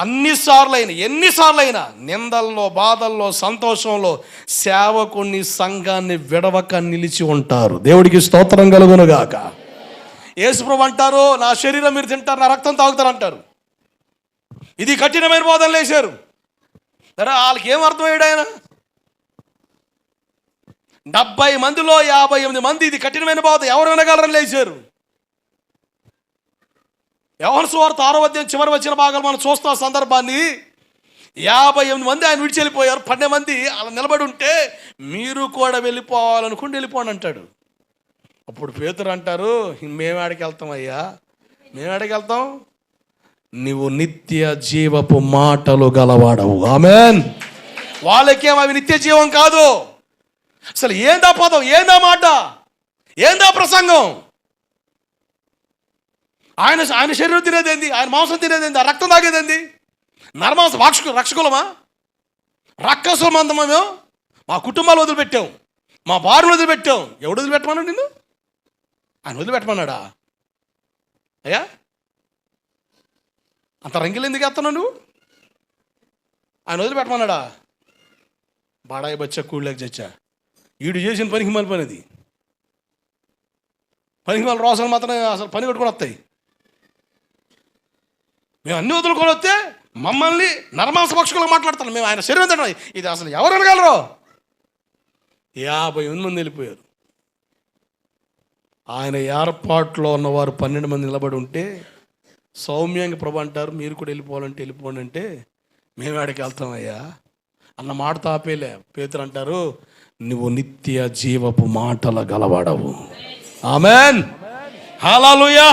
అన్నిసార్లు అయినా ఎన్నిసార్లు అయినా నిందల్లో బాధల్లో సంతోషంలో సేవకుని సంఘాన్ని విడవక నిలిచి ఉంటారు. దేవుడికి స్తోత్రం కలుగునుగాక. యేసుప్రభు అంటారు నా శరీరం మీరు తింటారు నా రక్తం తాగుతారు అంటారు. ఇది కఠినమైన బోధనలు వేశారు. సరే వాళ్ళకి ఏం అర్థమయ్యాడు ఆయన? డెబ్బై మందిలో యాభై ఎనిమిది మంది ఇది కఠినమైన బోధ. ఎవరు వినగలరని లేచారు? యవనసు వార్త ఆరో అధ్యాయం చివరి వచ్చిన భాగాలు మనం చూస్తాం సందర్భాన్ని యాభై ఎనిమిది మంది ఆయన విడిచి వెళ్ళిపోయారు పన్నెండు మంది అలా నిలబడి ఉంటే మీరు కూడా వెళ్ళిపోవాలనుకుంటే వెళ్ళిపోండి అంటాడు. అప్పుడు పేతురు అంటారు మేము ఆడికి వెళ్తాం అయ్యా. మేము ఆడికి వెళ్తాం. నువ్వు నిత్య జీవపు మాటలు గలవాడవు. ఆమెన్. వాళ్ళకేం అవి నిత్య జీవం కాదు. అసలు ఏందా పదం? ఏందా మాట? ఏందా ప్రసంగం? ఆయన ఆయన శరీరం తినేదేంది? ఆయన మాంసం తినేదేంది? ఆ రక్తం తాగేదేంది? నరమాంస రాక్షకు రక్షకులమా? రక్కసుల మేము మా కుటుంబాలు వదిలిపెట్టాం. మా భార్యను వదిలిపెట్టాం. ఎవడు వదిలిపెట్టమన్నాడు నిన్ను? ఆయన వదిలిపెట్టమన్నాడా? అయ్యా? అంత రంగులు ఎందుకు వేస్తున్నావు నువ్వు? ఆయన వదిలిపెట్టమన్నాడా? బాడాయి బచ్చా కూళ్ళకి చచ్చా. వీడు చేసిన పనికి మళ్ళీ పని అది. పనికి మళ్ళీ రోసాలు మాత్రం అసలు పని కొట్టుకొని వస్తాయి. మేము అన్ని వదులుకొని వస్తే మమ్మల్ని నర్మాంస పక్షులకు మాట్లాడతాను మేము ఆయన శరీరం తింటాం. ఇది అసలు ఎవరు అనగలరు? యాభై ఎనిమిది మంది వెళ్ళిపోయారు. ఆయన ఏర్పాట్లో ఉన్నవారు పన్నెండు మంది నిలబడి ఉంటే సౌమ్యంగా ప్రభు అంటారు మీరు కూడా వెళ్ళిపోవాలంటే వెళ్ళిపోండి అంటే మేము ఆడికి వెళ్తామయ్యా అన్న మాట తాపేలే పేతురు అంటారు నువ్వు నిత్య జీవపు మాటల గలవాడవు. ఆమెన్. హల్లెలూయా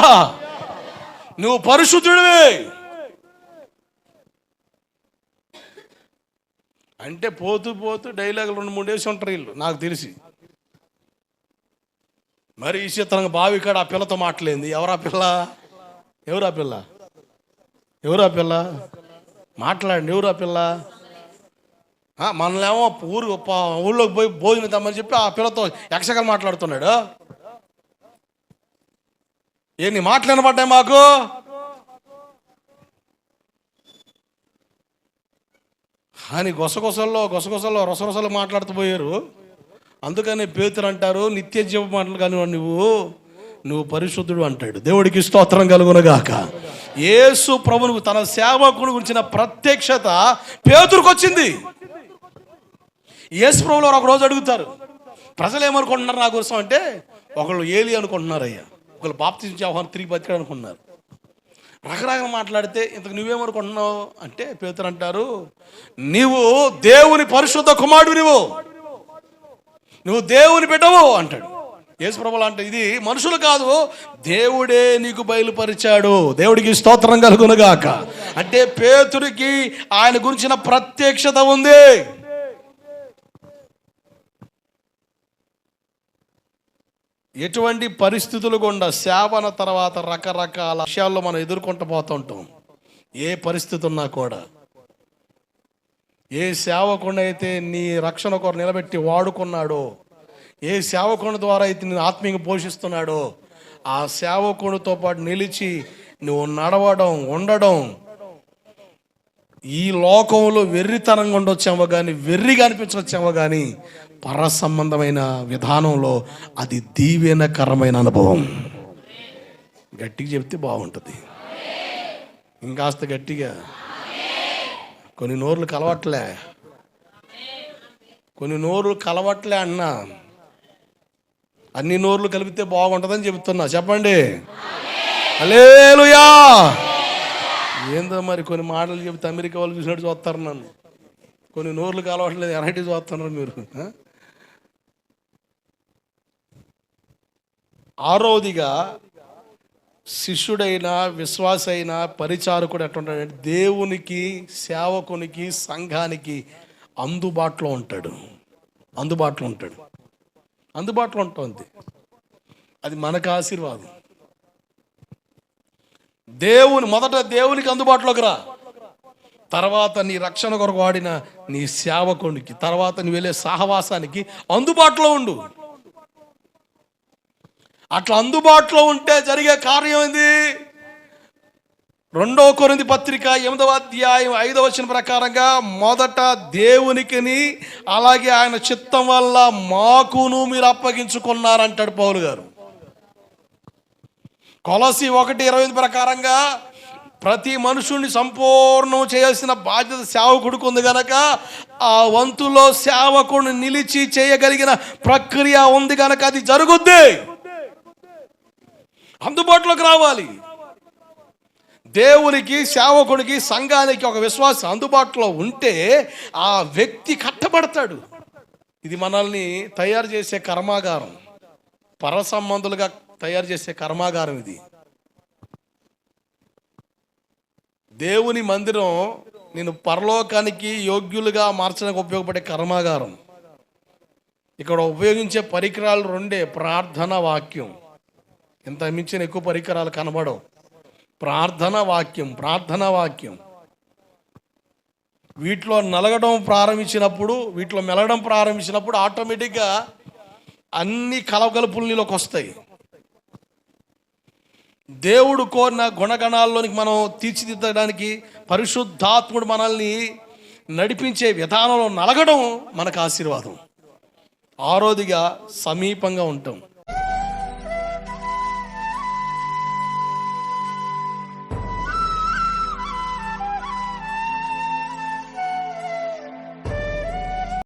నువ్వు పరిశుద్ధుడివి. అంటే పోతూ పోతూ డైలాగులు రెండు మూడు వేసి ఉంటారు వీళ్ళు నాకు తెలిసి. మరి ఈ చిత్రంగా బావి కాడ ఆ పిల్లతో మాట్లాడింది. ఎవరా పిల్ల? ఎవరా పిల్ల? ఎవరా పిల్ల? మాట్లాడండి ఎవరా పిల్ల? మనలేమో ఊరు ఊళ్ళోకి పోయి భోజనం తెమ్మని చెప్పి ఆ పిల్లతో యక్షగా మాట్లాడుతున్నాడు. ఏ నీ మాట్లాడబడ్డాయి మాకు? కానీ గొసగొసల్లో గొసగొసల్లో రొసరొసలు మాట్లాడుతూ పోయారు. అందుకని పేతురు అంటారు నిత్య జీవ మాటలు కానీ నువ్వు నువ్వు పరిశుద్ధుడు అంటాడు. దేవుడికి స్తోత్రం కలుగునగాక. యేసు ప్రభువుకు తన సేవకుడు గురించిన ప్రత్యక్షత పేతురుకు వచ్చింది యేసు ప్రభులు ఒక రోజు అడుగుతారు ప్రజలు ఏమనుకుంటున్నారు నా కోసం? అంటే ఒకళ్ళు ఏలి అనుకుంటున్నారు అయ్యా ఒకళ్ళు బాప్తించే ఆహ్వానం తిరిగి బతికాడు అనుకుంటున్నారు. రకరకాల మాట్లాడితే ఇంతకు నువ్వేమనుకుంటున్నావు? అంటే పేతురు అంటారు నీవు దేవుని పరిశుద్ధ కుమారుడు నువ్వు నువ్వు దేవుని బిడ్డవు అంటాడు. యేసుప్రభులు అంటే ఇది మనుషులు కాదు. దేవుడే నీకు బయలుపరిచాడు. దేవుడికి స్తోత్రం కలుగునుగాక అంటే పేతుడికి ఆయన గురించిన ప్రత్యక్షత ఉంది. ఎటువంటి పరిస్థితులు గుండా సేవన తర్వాత రకరకాల విషయాల్లో మనం ఎదుర్కొంటూ పోతుంటాం ఏ పరిస్థితి ఉన్నా కూడా. ఏ సేవకుండైతే అయితే నీ రక్షణ కొరకు నిలబెట్టి వాడుకున్నాడో ఏ సేవకుని ద్వారా అయితే నేను ఆత్మీయంగా పోషిస్తున్నాడో ఆ సేవకునితో పాటు నిలిచి నువ్వు నడవడం ఉండడం ఈ లోకంలో వెర్రితనంగా ఉండొచ్చేమో కానీ వెర్రిగా అనిపించవచ్చేమో కానీ పర సంబంధమైన విధానంలో అది దీవెనకరమైన అనుభవం. గట్టిగా చెప్తే బాగుంటుంది. ఇంకాస్త గట్టిగా. కొన్ని నోర్లు కలవట్లే. కొన్ని నోర్లు కలవట్లే అన్నా. అన్ని నోర్లు కలిపితే బాగుంటుందని చెబుతున్నా చెప్పండి. అలేలుయా ఏందో మరి కొన్ని మాటలు చెబితే అమెరికా వాళ్ళు చూసినట్టు చూస్తారు నన్ను. కొన్ని నోర్లు కలవట్లేదు ఎలాంటి చూస్తున్నారు మీరు. ఆరోదిగా శిష్యుడైన విశ్వాసైన పరిచారకుడు ఎట్టుంటాడంటే దేవునికి సేవకునికి సంఘానికి అందుబాటులో ఉంటాడు. అందుబాటులో ఉంటాడు. అందుబాటులో ఉంటుంది. అది మనకు ఆశీర్వాదం. దేవుని మొదట దేవునికి అందుబాటులోకి రా. తర్వాత నీ రక్షణ కొరకు వాడిన నీ సేవకునికి తర్వాత నీ వెళ్ళే సహవాసానికి అందుబాటులో ఉండు. అట్లా అందుబాటులో ఉంటే జరిగే కార్యం ఏంది? రెండో కొరింది పత్రిక ఎనిమిదవ అధ్యాయం ఐదవ వచ్చిన ప్రకారంగా మొదట దేవునికిని అలాగే ఆయన చిత్తం వల్ల మాకును మీరు అప్పగించుకున్నారంటాడు పౌలు గారు. కొలసి ఒకటి ఇరవై ప్రకారంగా ప్రతి మనుషుణ్ణి సంపూర్ణం చేయాల్సిన బాధ్యత సేవకుడికి ఉంది గనక ఆ వంతులో సేవకుడిని నిలిచి చేయగలిగిన ప్రక్రియ ఉంది గనక అది జరుగుద్ది. అందుబాటులోకి రావాలి. దేవునికి సేవకుడికి సంఘానికి ఒక విశ్వాసం అందుబాటులో ఉంటే ఆ వ్యక్తి కట్టబడతాడు. ఇది మనల్ని తయారు చేసే కర్మాగారం. పర సంబంధులుగా తయారు చేసే కర్మాగారం ఇది. దేవుని మందిరం నేను పరలోకానికి యోగ్యులుగా మార్చడానికి ఉపయోగపడే కర్మాగారం. ఇక్కడ ఉపయోగించే పరికరాలు రెండే ప్రార్థన వాక్యం. ఇంత మించిన ఎక్కువ పరికరాలు కనబడవు. ప్రార్థన వాక్యం ప్రార్థన వాక్యం. వీటిలో నలగడం ప్రారంభించినప్పుడు వీటిలో మెలగడం ప్రారంభించినప్పుడు ఆటోమేటిక్గా అన్ని కలగలుపులు నీలోకి వస్తాయి. దేవుడు కోరిన గుణగణాల్లోనికి మనం తీర్చిదిద్దడానికి పరిశుద్ధాత్ముడు మనల్ని నడిపించే విధానంలో నలగడం మనకు ఆశీర్వాదం. ఆరోదిగా సమీపంగా ఉంటాం.